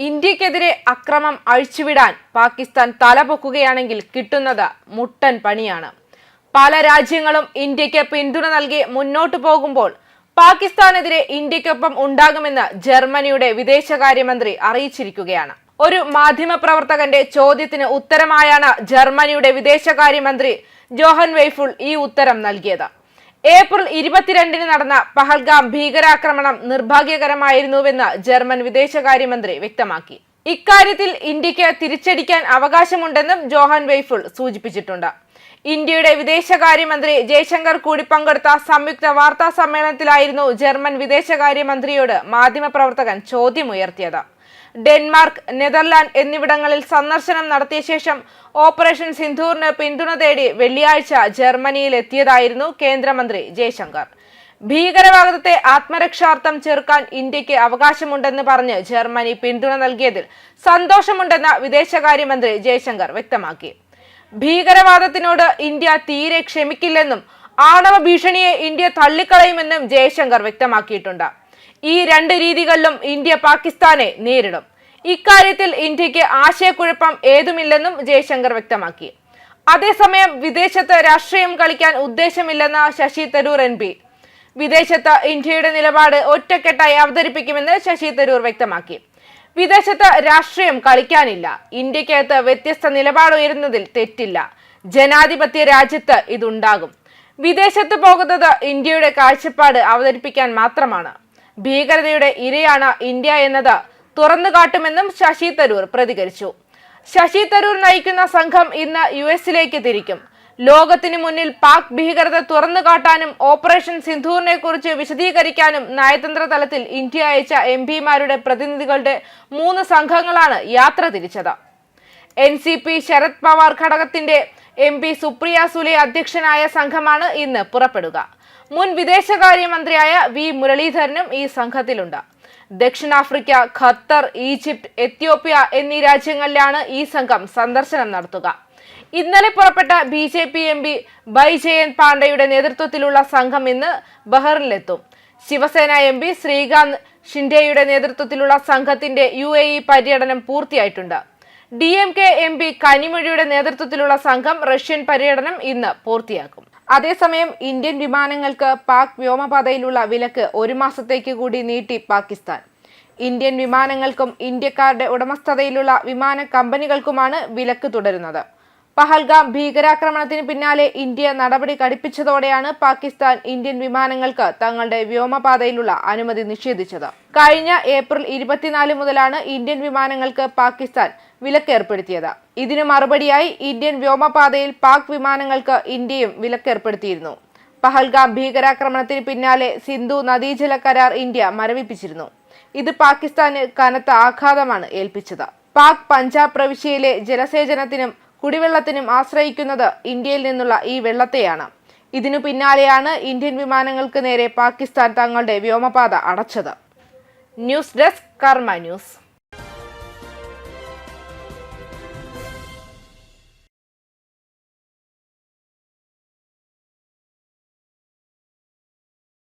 ഇന്ത്യക്കെതിരെ അക്രമം അഴിച്ചുവിടാൻ പാകിസ്ഥാൻ തലപൊക്കുകയാണെങ്കിൽ കിട്ടുന്നത് മുട്ടൻ പണിയാണ്. പല രാജ്യങ്ങളും ഇന്ത്യയ്ക്ക് പിന്തുണ നൽകി മുന്നോട്ടു പോകുമ്പോൾ പാകിസ്ഥാനെതിരെ ഇന്ത്യക്കൊപ്പം ഉണ്ടാകുമെന്ന് ജർമ്മനിയുടെ വിദേശകാര്യമന്ത്രി അറിയിച്ചിരിക്കുകയാണ്. ഒരു മാധ്യമപ്രവർത്തകന്റെ ചോദ്യത്തിന് ഉത്തരമായാണ് ജർമ്മനിയുടെ വിദേശകാര്യമന്ത്രി ജോഹൻ വെയ്ഫുൾ ഈ ഉത്തരം നൽകിയത്. ഏപ്രിൽ ഇരുപത്തിരണ്ടിന് നടന്ന പഹൽഗാം ഭീകരാക്രമണം നിർഭാഗ്യകരമായിരുന്നുവെന്ന് ജർമ്മൻ വിദേശകാര്യമന്ത്രി വ്യക്തമാക്കി. ഇക്കാര്യത്തിൽ ഇന്ത്യയ്ക്ക് തിരിച്ചടിക്കാൻ അവകാശമുണ്ടെന്നും ജോഹാൻ വെയ്ഫുൾ സൂചിപ്പിച്ചിട്ടുണ്ട്. ഇന്ത്യയുടെ വിദേശകാര്യമന്ത്രി ജയശങ്കർ കൂടി പങ്കെടുത്ത സംയുക്ത വാർത്താ സമ്മേളനത്തിലായിരുന്നു ജർമ്മൻ വിദേശകാര്യമന്ത്രിയോട് മാധ്യമപ്രവർത്തകൻ ചോദ്യമുയർത്തിയത്. ഡെൻമാർക്ക് നെതർലാൻഡ് എന്നിവിടങ്ങളിൽ സന്ദർശനം നടത്തിയ ശേഷം ഓപ്പറേഷൻ സിന്ധൂറിന് പിന്തുണ തേടി വെള്ളിയാഴ്ച ജർമ്മനിയിൽ എത്തിയതായിരുന്നു കേന്ദ്രമന്ത്രി ജയശങ്കർ. ഭീകരവാദത്തെ ആത്മരക്ഷാർത്ഥം ചെറുക്കാൻ ഇന്ത്യയ്ക്ക് അവകാശമുണ്ടെന്ന് പറഞ്ഞ് ജർമ്മനി പിന്തുണ നൽകിയതിൽ സന്തോഷമുണ്ടെന്ന് വിദേശകാര്യമന്ത്രി ജയശങ്കർ വ്യക്തമാക്കി. ഭീകരവാദത്തിനോട് ഇന്ത്യ തീരെ ക്ഷമിക്കില്ലെന്നും ആണവ ഭീഷണിയെ ഇന്ത്യ തള്ളിക്കളയുമെന്നും ജയശങ്കർ വ്യക്തമാക്കിയിട്ടുണ്ട്. ഈ രണ്ട് രീതികളിലും ഇന്ത്യ പാകിസ്ഥാനെ നേരിടും. ഇക്കാര്യത്തിൽ ഇന്ത്യയ്ക്ക് ആശയക്കുഴപ്പം ഏതുമില്ലെന്നും ജയശങ്കർ വ്യക്തമാക്കി. അതേസമയം വിദേശത്ത് രാഷ്ട്രീയം കളിക്കാൻ ഉദ്ദേശമില്ലെന്ന ശശി തരൂർ എം പി. വിദേശത്ത് ഇന്ത്യയുടെ നിലപാട് ഒറ്റക്കെട്ടായി അവതരിപ്പിക്കുമെന്ന് ശശി തരൂർ വ്യക്തമാക്കി. വിദേശത്ത് രാഷ്ട്രീയം കളിക്കാനില്ല. ഇന്ത്യക്കകത്ത് വ്യത്യസ്ത നിലപാട് ഉയരുന്നതിൽ തെറ്റില്ല. ജനാധിപത്യ രാജ്യത്ത് ഇതുണ്ടാകും. വിദേശത്ത് പോകുന്നത് ഇന്ത്യയുടെ കാഴ്ചപ്പാട് അവതരിപ്പിക്കാൻ മാത്രമാണ്. ഭീകരതയുടെ ഇരയാണ് ഇന്ത്യ എന്നത് തുറന്നു കാട്ടുമെന്നും ശശി തരൂർ പ്രതികരിച്ചു. ശശി തരൂർ നയിക്കുന്ന സംഘം ഇന്ന് യു എസിലേക്ക് തിരിക്കും. ലോകത്തിനു മുന്നിൽ പാക് ഭീകരത തുറന്നു കാട്ടാനും ഓപ്പറേഷൻ സിന്ധൂറിനെ കുറിച്ച് വിശദീകരിക്കാനും നയതന്ത്ര തലത്തിൽ ഇന്ത്യ അയച്ച എം പിമാരുടെ പ്രതിനിധികളുടെ മൂന്ന് സംഘങ്ങളാണ് യാത്ര തിരിച്ചത്. N C P Sharad Pawar ഘടകത്തിന്റെ എം പി സുപ്രിയ സുലെ അധ്യക്ഷനായ സംഘമാണ് ഇന്ന് പുറപ്പെടുക. മുൻ വിദേശകാര്യമന്ത്രിയായ വി മുരളീധരനും ഈ സംഘത്തിലുണ്ട്. ദക്ഷിണാഫ്രിക്ക ഖത്തർ ഈജിപ്ത് എത്യോപ്യ എന്നീ രാജ്യങ്ങളിലാണ് ഈ സംഘം സന്ദർശനം നടത്തുക. ഇന്നലെ പുറപ്പെട്ട B J P M P Baijayant പാണ്ഡെയുടെ നേതൃത്വത്തിലുള്ള സംഘം ഇന്ന് ബഹറിനിലെത്തും ശിവസേന എം പി ശ്രീകാന്ത് ഷിൻഡെയുടെ നേതൃത്വത്തിലുള്ള സംഘത്തിന്റെ യു എ ഇ പര്യടനം പൂർത്തിയായിട്ടുണ്ട്. D M K M P കനിമൊഴിയുടെ നേതൃത്വത്തിലുള്ള സംഘം റഷ്യൻ പര്യടനം ഇന്ന് പൂർത്തിയാക്കും. അതേസമയം ഇന്ത്യൻ വിമാനങ്ങൾക്ക് പാക് വ്യോമപാതയിലുള്ള വിലക്ക് ഒരു മാസത്തേക്ക് കൂടി നീട്ടി പാകിസ്ഥാൻ. ഇന്ത്യൻ വിമാനങ്ങൾക്കും ഇന്ത്യക്കാരുടെ ഉടമസ്ഥതയിലുള്ള വിമാന കമ്പനികൾക്കുമാണ് വിലക്ക് തുടരുന്നത്. പഹൽഗാം ഭീകരാക്രമണത്തിന് പിന്നാലെ ഇന്ത്യ നടപടി കടുപ്പിച്ചതോടെയാണ് പാകിസ്ഥാൻ ഇന്ത്യൻ വിമാനങ്ങൾക്ക് തങ്ങളുടെ വ്യോമപാതയിലുള്ള അനുമതി നിഷേധിച്ചത്. കഴിഞ്ഞ ഏപ്രിൽ ഇരുപത്തിനാല് മുതലാണ് ഇന്ത്യൻ വിമാനങ്ങൾക്ക് പാകിസ്ഥാൻ വിലക്കേർപ്പെടുത്തിയത്. ഇതിനു മറുപടിയായി ഇന്ത്യൻ വ്യോമപാതയിൽ പാക് വിമാനങ്ങൾക്ക് ഇന്ത്യയും വിലക്കേർപ്പെടുത്തിയിരുന്നു. പഹൽഗാം ഭീകരാക്രമണത്തിന് പിന്നാലെ സിന്ധു നദീജല കരാർ ഇന്ത്യ മരവിപ്പിച്ചിരുന്നു. ഇത് പാകിസ്ഥാന് കനത്ത ആഘാതമാണ് ഏൽപ്പിച്ചത്. പാക് പഞ്ചാബ് പ്രവിശ്യയിലെ ജലസേചനത്തിനും കുടിവെള്ളത്തിനും ആശ്രയിക്കുന്നത് ഇന്ത്യയിൽ നിന്നുള്ള ഈ വെള്ളത്തെയാണ്. ഇതിനു പിന്നാലെയാണ് ഇന്ത്യൻ വിമാനങ്ങൾക്ക് നേരെ പാകിസ്ഥാൻ തങ്ങളുടെ വ്യോമപാത അടച്ചത്. News desk Karma news.